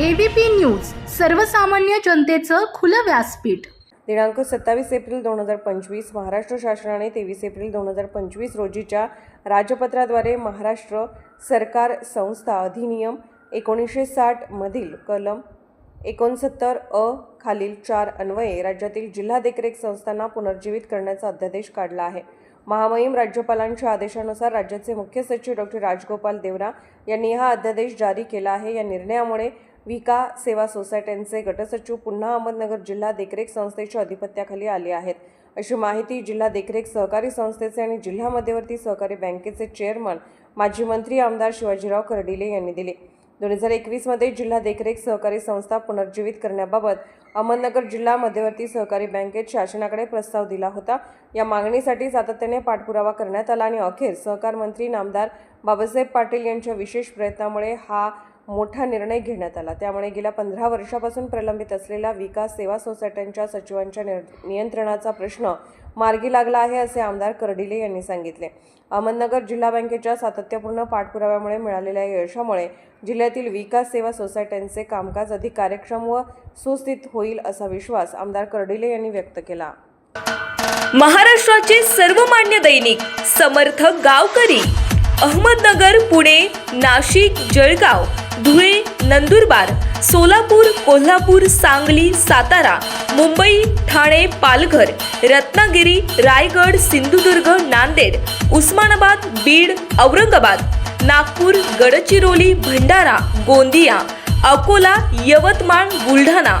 ABP news सर्वसामान्य जनतेचं खुलं व्यासपीठ. दिनांक सत्तावीस एप्रिल दोन हजार पंचवीस महाराष्ट्र शासनाने तेवीस एप्रिल दोन हजार पंचवीस रोजीच्या राजपत्राद्वारे महाराष्ट्र सरकार संस्था अधिनियम एकोणीसशे साठमधील कलम एकोणसत्तर अ खालील चार अन्वये राज्यातील जिल्हा देखरेख संस्थांना पुनर्जीवित करण्याचा अध्यादेश काढला आहे. महामहिम राज्यपालांच्या आदेशानुसार राज्याचे मुख्य सचिव डॉक्टर राजगोपाल देवरा यांनी हा अध्यादेश जारी केला आहे. या निर्णयामुळे विका सेवा सोसायट्यांचे गटसचिव पुन्हा अहमदनगर जिल्हा देखरेख संस्थेच्या अधिपत्याखाली आले आहेत. अशी माहिती जिल्हा देखरेख सहकारी संस्थेचे आणि जिल्हा मध्यवर्ती सहकारी बँकेचे चेअरमन माजी मंत्री आमदार शिवाजीराव कर्डिले यांनी दिली. दोन हजार एकवीसमध्ये जिल्हा देखरेख सहकारी संस्था पुनर्जीवित करण्याबाबत अहमदनगर जिल्हा मध्यवर्ती सहकारी बँकेत शासनाकडे प्रस्ताव दिला होता. या मागणीसाठी सातत्याने पाठपुरावा करण्यात आला आणि अखेर सहकार मंत्री नामदार बाबासाहेब पाटील यांच्या विशेष प्रयत्नामुळे हा मोठा निर्णय घेण्यात आला. त्यामुळे गेल्या पंधरा वर्षापासून प्रलंबित असलेला विकास सेवा सोसायट्यांच्या सचिवांच्या निर- नियंत्रणाचा प्रश्न मार्गी लागला आहे असे आमदार कर्डिले यांनी सांगितले. अहमदनगर जिल्हा बँकेच्या सातत्यपूर्ण पाठपुराव्यामुळे मिळालेल्या यशामुळे जिल्ह्यातील विकास सेवा सोसायट्यांचे कामकाज अधिक कार्यक्षम व सुस्थित होईल होईल असा विश्वास आमदार कर्डिले यांनी व्यक्त केला. महाराष्ट्राचे सर्वमान्य दैनिक समर्थ गावकरी अहमदनगर पुणे नाशिक जळगाव धुळे नंदुरबार सोलापूर कोल्हापूर सांगली सातारा मुंबई ठाणे पालघर रत्नागिरी रायगड सिंधुदुर्ग नांदेड उस्मानाबाद बीड औरंगाबाद नागपूर गडचिरोली भंडारा गोंदिया अकोला यवतमाळ बुलढाणा